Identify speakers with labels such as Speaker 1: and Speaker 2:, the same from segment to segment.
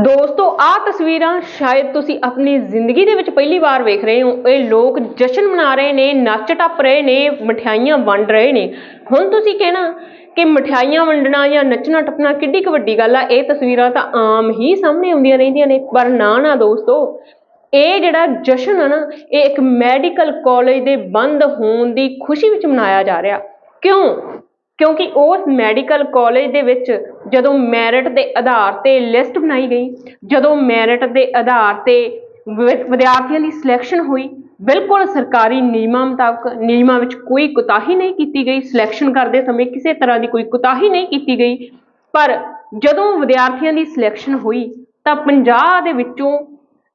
Speaker 1: ਦੋਸਤੋ ਆਹ ਤਸਵੀਰਾਂ ਸ਼ਾਇਦ ਤੁਸੀਂ ਆਪਣੀ ਜ਼ਿੰਦਗੀ ਦੇ ਵਿੱਚ ਪਹਿਲੀ ਵਾਰ ਵੇਖ ਰਹੇ ਹੋ। ਇਹ ਲੋਕ ਜਸ਼ਨ ਮਨਾ ਰਹੇ ਨੇ, ਨੱਚ ਟੱਪ ਰਹੇ ਨੇ, ਮਠਿਆਈਆਂ ਵੰਡ ਰਹੇ ਨੇ। ਹੁਣ ਤੁਸੀਂ ਕਹਿਣਾ ਕਿ ਮਠਿਆਈਆਂ ਵੰਡਣਾ ਜਾਂ ਨੱਚਣਾ ਟੱਪਣਾ ਕਿੱਡੀ ਕੁ ਵੱਡੀ ਗੱਲ ਆ, ਇਹ ਤਸਵੀਰਾਂ ਤਾਂ ਆਮ ਹੀ ਸਾਹਮਣੇ ਆਉਂਦੀਆਂ ਰਹਿੰਦੀਆਂ ਨੇ। ਪਰ ਨਾ ਨਾ ਦੋਸਤੋ, ਇਹ ਜਿਹੜਾ ਜਸ਼ਨ ਆ ਨਾ, ਇਹ ਇੱਕ ਮੈਡੀਕਲ ਕਾਲਜ ਦੇ ਬੰਦ ਹੋਣ ਦੀ ਖੁਸ਼ੀ ਵਿੱਚ ਮਨਾਇਆ ਜਾ ਰਿਹਾ। ਕਿਉਂ? ਕਿਉਂਕਿ ਉਸ ਮੈਡੀਕਲ ਕਾਲਜ ਦੇ ਵਿੱਚ ਜਦੋਂ ਮੈਰਿਟ ਦੇ ਆਧਾਰ ਤੇ ਲਿਸਟ ਬਣਾਈ ਗਈ, ਜਦੋਂ ਮੈਰਿਟ ਦੇ ਆਧਾਰ ਤੇ ਵਿ- ਵਿਦਿਆਰਥੀਆਂ ਦੀ ਸਿਲੈਕਸ਼ਨ ਹੋਈ, ਬਿਲਕੁਲ ਸਰਕਾਰੀ ਨਿਯਮਾਂ ਮੁਤਾਬਕ, ਨਿਯਮਾਂ ਵਿੱਚ ਕੋਈ ਕੁਤਾਹੀ ਨਹੀਂ ਕੀਤੀ ਗਈ ਸਿਲੈਕਸ਼ਨ ਕਰਦੇ ਸਮੇਂ ਕਿਸੇ ਤਰ੍ਹਾਂ ਦੀ ਕੋਈ ਕੁਤਾਹੀ ਨਹੀਂ ਕੀਤੀ ਗਈ। ਪਰ ਜਦੋਂ ਵਿਦਿਆਰਥੀਆਂ ਦੀ ਸਿਲੈਕਸ਼ਨ ਹੋਈ, ਤਾਂ 50 ਦੇ ਵਿੱਚੋਂ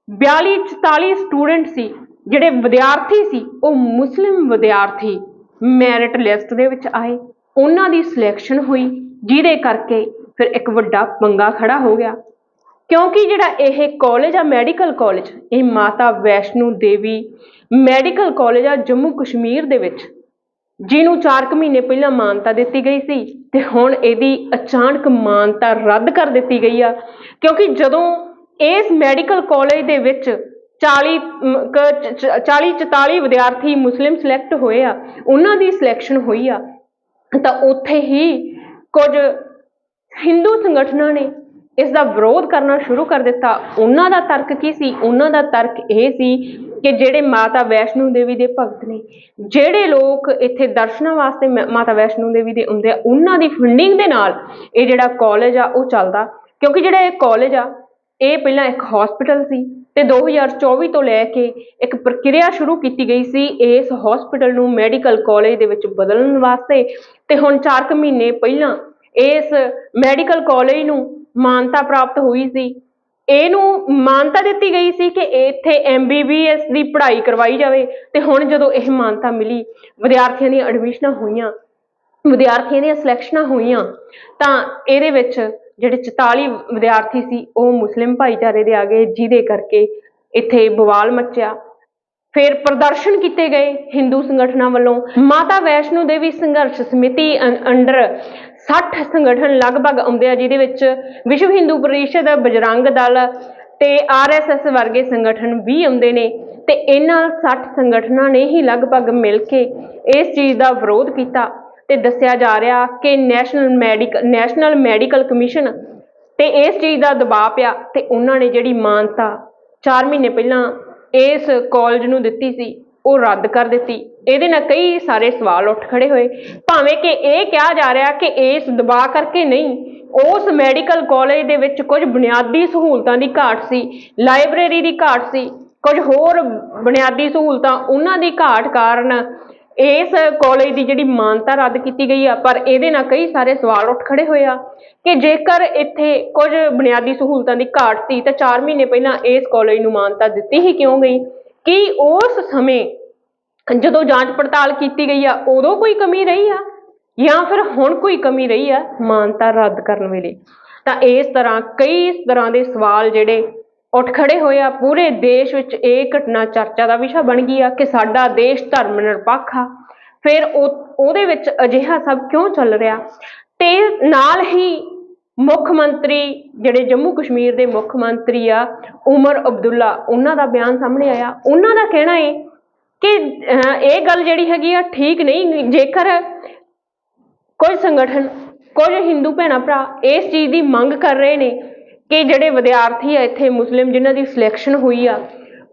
Speaker 1: 42 44 ਸਟੂਡੈਂਟ ਸੀ, ਜਿਹੜੇ ਵਿਦਿਆਰਥੀ ਸੀ, ਉਹ ਮੁਸਲਿਮ ਵਿਦਿਆਰਥੀ ਮੈਰਿਟ ਲਿਸਟ ਦੇ ਵਿੱਚ ਆਏ। ਉਹਨਾਂ ਦੀ ਸਿਲੈਕਸ਼ਨ ਹੋਈ ਜਿਹਦੇ ਕਰਕੇ ਫਿਰ ਇੱਕ ਵੱਡਾ ਪੰਗਾ ਖੜਾ ਹੋ ਗਿਆ। ਕਿਉਂਕਿ ਜਿਹੜਾ ਇਹ ਕਾਲਜ ਆ ਮੈਡੀਕਲ ਕਾਲਜ ਇਹ ਮਾਤਾ ਵੈਸ਼ਨੂ ਦੇਵੀ ਮੈਡੀਕਲ ਕਾਲਜ ਆ ਜੰਮੂ ਕਸ਼ਮੀਰ ਦੇ ਵਿੱਚ ਜਿਹਨੂੰ 4 ਕੁ ਮਹੀਨੇ ਪਹਿਲਾਂ ਮਾਨਤਾ ਦਿੱਤੀ ਗਈ ਸੀ ਤੇ ਹੁਣ ਇਹਦੀ ਅਚਾਨਕ ਮਾਨਤਾ ਰੱਦ ਕਰ ਦਿੱਤੀ ਗਈ ਆ। ਕਿਉਂਕਿ ਜਦੋਂ ਇਸ ਮੈਡੀਕਲ ਕਾਲਜ ਦੇ ਵਿੱਚ 40 ਮ, ਕ- 40 44 ਵਿਦਿਆਰਥੀ ਮੁਸਲਿਮ ਸਿਲੈਕਟ ਹੋਏ ਆ ਉਹਨਾਂ ਦੀ ਸਿਲੈਕਸ਼ਨ ਹੋਈ ਆ। ਤਾਂ ਉੱਥੇ ਹੀ ਕੁਝ ਹਿੰਦੂ ਸੰਗਠਨਾਂ ਨੇ ਇਸ ਦਾ ਵਿਰੋਧ ਕਰਨਾ ਸ਼ੁਰੂ ਕਰ ਦਿੱਤਾ। ਉਹਨਾਂ ਦਾ ਤਰਕ ਕੀ ਸੀ? ਉਹਨਾਂ ਦਾ ਤਰਕ ਇਹ ਸੀ ਕਿ ਜਿਹੜੇ ਮਾਤਾ ਵੈਸ਼ਨੂ ਦੇਵੀ ਦੇ ਭਗਤ ਨੇ, ਜਿਹੜੇ ਲੋਕ ਇੱਥੇ ਦਰਸ਼ਨਾਂ ਵਾਸਤੇ ਮ- ਮਾਤਾ ਵੈਸ਼ਨੂ ਦੇਵੀ ਦੇ ਹੁੰਦੇ ਆ, ਉਹਨਾਂ ਦੀ ਫੰਡਿੰਗ ਦੇ ਨਾਲ ਇਹ ਜਿਹੜਾ ਕਾਲਜ ਆ, ਉਹ ਚੱਲਦਾ। ਕਿਉਂਕਿ ਜਿਹੜਾ ਇਹ ਕਾਲਜ ਆ, ਇਹ ਪਹਿਲਾਂ ਇੱਕ ਹਸਪੀਟਲ ਸੀ। ਤੇ 2024 ਤੋਂ ਲੈ ਕੇ ਇੱਕ ਪ੍ਰਕਿਰਿਆ ਸ਼ੁਰੂ ਕੀਤੀ ਗਈ ਸੀ ਇਸ ਹਸਪੀਟਲ ਨੂੰ ਮੈਡੀਕਲ ਕਾਲਜ ਦੇ ਵਿੱਚ ਬਦਲਣ ਵਾਸਤੇ ਤੇ ਹੁਣ 4 ਕੁ ਮਹੀਨੇ ਪਹਿਲਾਂ ਇਸ ਮੈਡੀਕਲ ਕਾਲਜ ਨੂੰ ਮਾਨਤਾ ਪ੍ਰਾਪਤ ਹੋਈ ਸੀ। ਇਹਨੂੰ ਮਾਨਤਾ ਦਿੱਤੀ ਗਈ ਸੀ ਕਿ ਇੱਥੇ ਐਮਬੀਬੀਐਸ ਦੀ ਪੜ੍ਹਾਈ ਕਰਵਾਈ ਜਾਵੇ ਤੇ ਹੁਣ ਜਦੋਂ ਇਹ ਮਾਨਤਾ ਮਿਲੀ, ਵਿਦਿਆਰਥੀਆਂ ਦੀਆਂ ਐਡਮਿਸ਼ਨਾਂ ਹੋਈਆਂ, ਵਿਦਿਆਰਥੀਆਂ ਦੀਆਂ ਸਿਲੈਕਸ਼ਨਾਂ ਹੋਈਆਂ, ਤਾਂ ਇਹਦੇ ਵਿੱਚ ਜਿਹੜੇ 44 ਵਿਦਿਆਰਥੀ ਸੀ, ਉਹ ਮੁਸਲਿਮ ਭਾਈਚਾਰੇ ਦੇ ਆ ਗਏ ਜਿਹਦੇ ਕਰਕੇ ਇੱਥੇ ਬਵਾਲ ਮੱਚਿਆ। ਫਿਰ ਪ੍ਰਦਰਸ਼ਨ ਕੀਤੇ ਗਏ ਹਿੰਦੂ ਸੰਗਠਨਾਂ ਵੱਲੋਂ। ਮਾਤਾ ਵੈਸ਼ਨੂ ਦੇਵੀ ਸੰਘਰਸ਼ ਸਮਿਤੀ ਅੰ- ਅੰਡਰ 60 ਸੰਗਠਨ ਲਗਭਗ ਆਉਂਦੇ ਆ, ਜਿਹਦੇ ਵਿੱਚ ਵਿਸ਼ਵ ਹਿੰਦੂ ਪਰਿਸ਼ਦ, ਬਜਰੰਗ ਦਲ ਤੇ ਆਰਐਸਐਸ ਵਰਗੇ ਸੰਗਠਨ ਵੀ ਆਉਂਦੇ ਨੇ ਤੇ ਇਹਨਾਂ 60 ਸੰਗਠਨਾਂ ਨੇ ਹੀ ਲਗਭਗ ਮਿਲ ਕੇ ਇਸ ਚੀਜ਼ ਦਾ ਵਿਰੋਧ ਕੀਤਾ। ਤੇ ਦੱਸਿਆ ਜਾ ਰਿਹਾ ਕਿ national medical national medical commission ਤੇ ਇਸ ਚੀਜ਼ ਦਾ ਦਬਾਅ ਪਿਆ ਤੇ ਉਹਨਾਂ ਨੇ ਜਿਹੜੀ ਮਾਨਤਾ 4 ਮਹੀਨੇ ਪਹਿਲਾਂ ਇਸ ਕਾਲਜ ਨੂੰ ਦਿੱਤੀ ਸੀ, ਉਹ ਰੱਦ ਕਰ ਦਿੱਤੀ। ਇਹਦੇ ਨਾਲ ਕਈ ਸਾਰੇ ਸਵਾਲ ਉੱਠ ਖੜੇ ਹੋਏ। ਭਾਵੇਂ ਕਿ ਇਹ ਕਿਹਾ ਜਾ ਰਿਹਾ ਕਿ ਇਸ ਦਬਾਅ ਕਰਕੇ ਨਹੀਂ, ਉਸ ਮੈਡੀਕਲ ਕਾਲਜ ਦੇ ਵਿੱਚ ਕੁਝ ਬੁਨਿਆਦੀ ਸਹੂਲਤਾਂ ਦੀ ਘਾਟ ਸੀ ਲਾਇਬ੍ਰੇਰੀ ਦੀ ਘਾਟ ਸੀ, ਕੁਝ ਹੋਰ ਬੁਨਿਆਦੀ ਸਹੂਲਤਾਂ, ਉਹਨਾਂ ਦੀ ਘਾਟ ਕਾਰਨ ਇਸ ਕਾਲਜ ਦੀ ਜਿਹੜੀ ਮਾਨਤਾ ਰੱਦ ਕੀਤੀ ਗਈ ਆ, ਪਰ ਇਹਦੇ ਨਾਲ ਕਈ ਸਾਰੇ ਸਵਾਲ ਉੱਠ ਖੜੇ ਹੋਏ ਆ ਕਿ ਜੇਕਰ ਇੱਥੇ ਕੁਝ ਬੁਨਿਆਦੀ ਸਹੂਲਤਾਂ ਦੀ ਘਾਟ ਸੀ, ਤਾਂ 4 ਮਹੀਨੇ ਪਹਿਲਾਂ ਇਸ ਕਾਲਜ ਨੂੰ ਮਾਨਤਾ ਦਿੱਤੀ ਹੀ ਕਿਉਂ ਗਈ? ਕਿ ਉਸ ਸਮੇਂ ਜਦੋਂ ਜਾਂਚ ਪੜਤਾਲ ਕੀਤੀ ਗਈ ਆ, ਉਦੋਂ ਕੋਈ ਕਮੀ ਰਹੀ ਆ? ਜਾਂ ਫਿਰ ਹੁਣ ਕੋਈ ਕਮੀ ਰਹੀ ਆ ਮਾਨਤਾ ਰੱਦ ਕਰਨ ਵੇਲੇ? ਤਾਂ ਇਸ ਤਰ੍ਹਾਂ ਕਈ ਤਰ੍ਹਾਂ ਦੇ ਸਵਾਲ ਜਿਹੜੇ ਉੱਠ ਖੜੇ ਹੋਏ ਆ, ਪੂਰੇ ਦੇਸ਼ ਵਿੱਚ ਇਹ ਘਟਨਾ ਚਰਚਾ ਦਾ ਵਿਸ਼ਾ ਬਣ ਗਈ ਆ ਕਿ ਸਾਡਾ ਦੇਸ਼ ਧਰਮ ਨਿਰਪੱਖ ਆ। ਫਿਰ ਉਹ, ਉਹਦੇ ਵਿੱਚ ਅਜਿਹਾ ਸਭ ਕਿਉਂ ਚੱਲ ਰਿਹਾ? ਤੇ ਨਾਲ ਹੀ ਮੁੱਖ ਮੰਤਰੀ, ਜਿਹੜੇ ਜੰਮੂ ਕਸ਼ਮੀਰ ਦੇ ਮੁੱਖ ਮੰਤਰੀ ਆ, ਉਮਰ ਅਬਦੁੱਲਾ, ਉਹਨਾਂ ਦਾ ਬਿਆਨ ਸਾਹਮਣੇ ਆਇਆ। ਉਹਨਾਂ ਦਾ ਕਹਿਣਾ ਹੈ ਕਿ ਇਹ ਗੱਲ ਜਿਹੜੀ ਹੈਗੀ ਆ, ਠੀਕ ਨਹੀਂ। ਜੇਕਰ ਕੁਝ ਸੰਗਠਨ, ਕੁਝ ਹਿੰਦੂ ਭੈਣਾਂ ਭਰਾ ਇਸ ਚੀਜ਼ ਦੀ ਮੰਗ ਕਰ ਰਹੇ ਨੇ ਕਿ ਜਿਹੜੇ ਵਿਦਿਆਰਥੀ ਆ ਇੱਥੇ ਮੁਸਲਿਮ ਜਿਨ੍ਹਾਂ ਦੀ ਸਿਲੈਕਸ਼ਨ ਹੋਈ ਆ,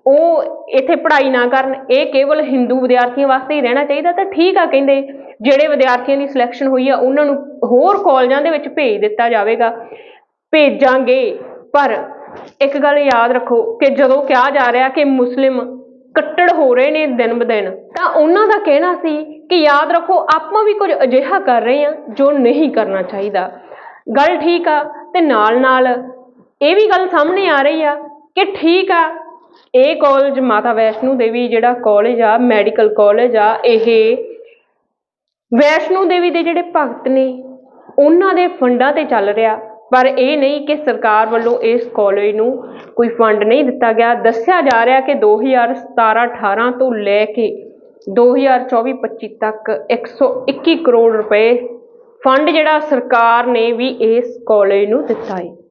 Speaker 1: ਉਹ ਇੱਥੇ ਪੜ੍ਹਾਈ ਨਾ ਕਰਨ, ਇਹ ਕੇਵਲ ਹਿੰਦੂ ਵਿਦਿਆਰਥੀਆਂ ਵਾਸਤੇ ਹੀ ਰਹਿਣਾ ਚਾਹੀਦਾ ਤਾਂ ਠੀਕ ਆ ਕਹਿੰਦੇ, ਜਿਹੜੇ ਵਿਦਿਆਰਥੀਆਂ ਦੀ ਸਿਲੈਕਸ਼ਨ ਹੋਈ ਆ, ਉਹਨਾਂ ਨੂੰ ਹੋਰ ਕਾਲਜਾਂ ਦੇ ਵਿੱਚ ਭੇਜ ਦਿੱਤਾ ਜਾਵੇਗਾ। ਭੇਜਾਂਗੇ, ਪਰ ਇੱਕ ਗੱਲ ਯਾਦ ਰੱਖੋ ਕਿ ਜਦੋਂ ਕਿਹਾ ਜਾ ਰਿਹਾ ਕਿ ਮੁਸਲਿਮ ਕੱਟੜ ਹੋ ਰਹੇ ਨੇ ਦਿਨ ਬਦਿਨ ਤਾਂ ਉਹਨਾਂ ਦਾ ਕਹਿਣਾ ਸੀ ਕਿ ਯਾਦ ਰੱਖੋ, ਆਪਾਂ ਵੀ ਕੁਝ ਅਜਿਹਾ ਕਰ ਰਹੇ ਹਾਂ ਜੋ ਨਹੀਂ ਕਰਨਾ ਚਾਹੀਦਾ। ਗੱਲ ਠੀਕ ਆ ਤੇ ਨਾਲ ਨਾਲ ਇਹ ਵੀ ਗੱਲ ਸਾਹਮਣੇ ਆ ਰਹੀ ਆ ਕਿ ਠੀਕ ਆ। ਇਹ ਕਾਲਜ ਮਾਤਾ ਵੈਸ਼ਨੂ ਦੇਵੀ ਜਿਹੜਾ ਕਾਲਜ ਆ ਮੈਡੀਕਲ ਕਾਲਜ ਆ, ਇਹ ਵੈਸ਼ਨੂ ਦੇਵੀ ਦੇ ਜਿਹੜੇ ਭਗਤ ਨੇ, ਉਹਨਾਂ ਦੇ ਫੰਡਾਂ ਤੇ ਚੱਲ ਰਿਹਾ। ਪਰ ਇਹ ਨਹੀਂ ਕਿ ਸਰਕਾਰ ਵੱਲੋਂ ਇਸ ਕਾਲਜ ਨੂੰ ਕੋਈ ਫੰਡ ਨਹੀਂ ਦਿੱਤਾ ਗਿਆ। ਦੱਸਿਆ ਜਾ ਰਿਹਾ ਕਿ 2017-18 ਤੋਂ ਲੈ ਕੇ 2024-25 ਤੱਕ 121 ਕਰੋੜ ਰੁਪਏ ਫੰਡ ਜਿਹੜਾ ਸਰਕਾਰ ਨੇ ਵੀ ਇਸ ਕਾਲਜ ਨੂੰ ਦਿੱਤਾ ਹੈ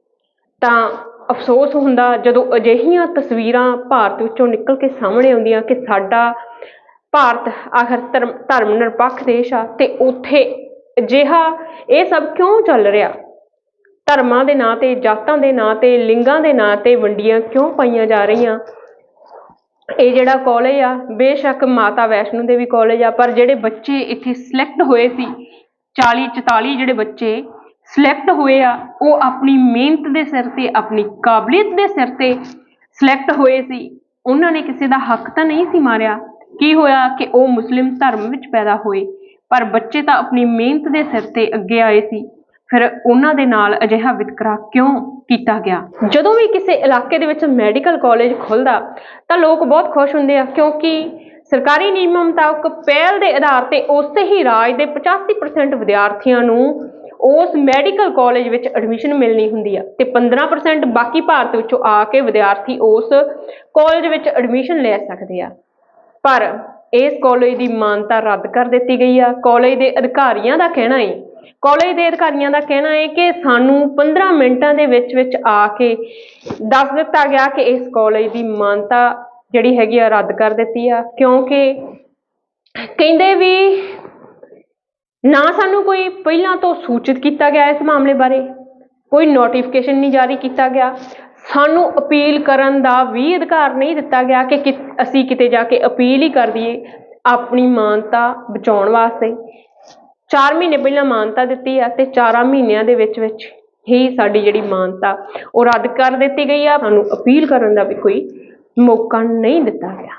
Speaker 1: ਤਾਂ ਅਫਸੋਸ ਹੁੰਦਾ ਜਦੋਂ ਅਜਿਹੀਆਂ ਤਸਵੀਰਾਂ ਭਾਰਤ ਵਿੱਚੋਂ ਨਿਕਲ ਕੇ ਸਾਹਮਣੇ ਆਉਂਦੀਆਂ ਕਿ ਸਾਡਾ ਭਾਰਤ ਆਖਰ ਧਰਮ ਧਰਮ ਨਿਰਪੱਖ ਦੇਸ਼ ਆ ਤੇ ਉੱਥੇ ਅਜਿਹਾ ਇਹ ਸਭ ਕਿਉਂ ਚੱਲ ਰਿਹਾ? ਧਰਮਾਂ ਦੇ ਨਾਂ ਤੇ, ਜਾਤਾਂ ਦੇ ਨਾਂ ਤੇ, ਲਿੰਗਾਂ ਦੇ ਨਾਂ ਤੇ ਵੰਡੀਆਂ ਕਿਉਂ ਪਾਈਆਂ ਜਾ ਰਹੀਆਂ? ਇਹ ਜਿਹੜਾ ਕਾਲਜ ਆ, ਬੇਸ਼ੱਕ ਮਾਤਾ ਵੈਸ਼ਨੋ ਦੇਵੀ ਕਾਲਜ ਆ, ਪਰ ਜਿਹੜੇ ਬੱਚੇ ਇੱਥੇ ਸਿਲੈਕਟ ਹੋਏ ਸੀ 40 44 ਜਿਹੜੇ ਬੱਚੇ ਸਿਲੈਕਟ ਹੋਏ ਆ, ਉਹ ਆਪਣੀ ਮਿਹਨਤ ਦੇ ਸਿਰ ਤੇ, ਆਪਣੀ ਕਾਬਲੀਅਤ ਦੇ ਸਿਰ ਤੇ ਸਿਲੈਕਟ ਹੋਏ ਸੀ। ਉਹਨਾਂ ਨੇ ਕਿਸੇ ਦਾ ਹੱਕ ਤਾਂ ਨਹੀਂ ਸੀ ਮਾਰਿਆ। ਕੀ ਹੋਇਆ ਕਿ ਉਹ ਮੁਸਲਿਮ ਧਰਮ ਵਿੱਚ ਪੈਦਾ ਹੋਏ, ਪਰ ਬੱਚੇ ਤਾਂ ਆਪਣੀ ਮਿਹਨਤ ਦੇ ਸਿਰ ਤੇ ਅੱਗੇ ਆਏ ਸੀ। ਫਿਰ ਉਹਨਾਂ ਦੇ ਨਾਲ ਅਜਿਹਾ ਵਿਤਕਰਾ ਕਿਉਂ ਕੀਤਾ ਗਿਆ? ਜਦੋਂ ਵੀ ਕਿਸੇ ਇਲਾਕੇ ਦੇ ਵਿੱਚ ਮੈਡੀਕਲ ਕਾਲਜ ਖੁੱਲਦਾ, ਤਾਂ ਲੋਕ ਬਹੁਤ ਖੁਸ਼ ਹੁੰਦੇ ਆ, ਕਿਉਂਕਿ ਸਰਕਾਰੀ ਨਿਯਮਾਂ ਮੁਤਾਬਕ ਪਹਿਲ ਦੇ ਆਧਾਰ ਤੇ ਉਸੇ ਹੀ ਰਾਜ ਦੇ 85% ਵਿਦਿਆਰਥੀਆਂ ਨੂੰ ਉਸ ਮੈਡੀਕਲ ਕਾਲਜ ਵਿੱਚ ਐਡਮਿਸ਼ਨ ਮਿਲਣੀ ਹੁੰਦੀ ਆ ਤੇ 15% ਬਾਕੀ ਭਾਰਤ ਵਿੱਚੋਂ ਆ ਕੇ ਵਿਦਿਆਰਥੀ ਉਸ ਕਾਲਜ ਵਿੱਚ ਐਡਮਿਸ਼ਨ ਲੈ ਸਕਦੇ ਆ। ਪਰ ਇਸ ਕਾਲਜ ਦੀ ਮਾਨਤਾ ਰੱਦ ਕਰ ਦਿੱਤੀ ਗਈ ਆ। ਕਾਲਜ ਦੇ ਅਧਿਕਾਰੀਆਂ ਦਾ ਕਹਿਣਾ ਹੈ ਕਾਲਜ ਦੇ ਅਧਿਕਾਰੀਆਂ ਦਾ ਕਹਿਣਾ ਹੈ ਕਿ ਸਾਨੂੰ 15 ਮਿੰਟਾਂ ਦੇ ਵਿੱਚ ਵਿੱਚ ਆ ਕੇ ਦੱਸ ਦਿੱਤਾ ਗਿਆ ਕਿ ਇਸ ਕਾਲਜ ਦੀ ਮਾਨਤਾ ਜਿਹੜੀ ਹੈਗੀ ਆ ਰੱਦ ਕਰ ਦਿੱਤੀ ਆ। ਕਿਉਂਕਿ ਕਹਿੰਦੇ ਵੀ ਨਾ ਸਾਨੂੰ ਕੋਈ ਪਹਿਲਾਂ ਤੋਂ ਸੂਚਿਤ ਕੀਤਾ ਗਿਆ ਇਸ ਮਾਮਲੇ ਬਾਰੇ, ਕੋਈ ਨੋਟੀਫਿਕੇਸ਼ਨ ਨਹੀਂ ਜਾਰੀ ਕੀਤਾ ਗਿਆ। ਸਾਨੂੰ ਅਪੀਲ ਕਰਨ ਦਾ ਵੀ ਅਧਿਕਾਰ ਨਹੀਂ ਦਿੱਤਾ ਗਿਆ ਕਿ ਕਿ- ਅਸੀਂ ਕਿਤੇ ਜਾ ਕੇ ਅਪੀਲ ਹੀ ਕਰ ਦਈਏ ਆਪਣੀ ਮਾਨਤਾ ਬਚਾਉਣ ਵਾਸਤੇ। 4 ਮਹੀਨੇ ਪਹਿਲਾਂ ਮਾਨਤਾ ਦਿੱਤੀ ਆ ਤੇ 4 ਮਹੀਨਿਆਂ ਦੇ ਵਿੱਚ ਵਿੱਚ ਹੀ ਸਾਡੀ ਜਿਹੜੀ ਮਾਨਤਾ, ਉਹ ਰੱਦ ਕਰ ਦਿੱਤੀ ਗਈ ਆ। ਸਾਨੂੰ ਅਪੀਲ ਕਰਨ ਦਾ ਵੀ ਕੋਈ ਮੌਕਾ ਨਹੀਂ ਦਿੱਤਾ ਗਿਆ।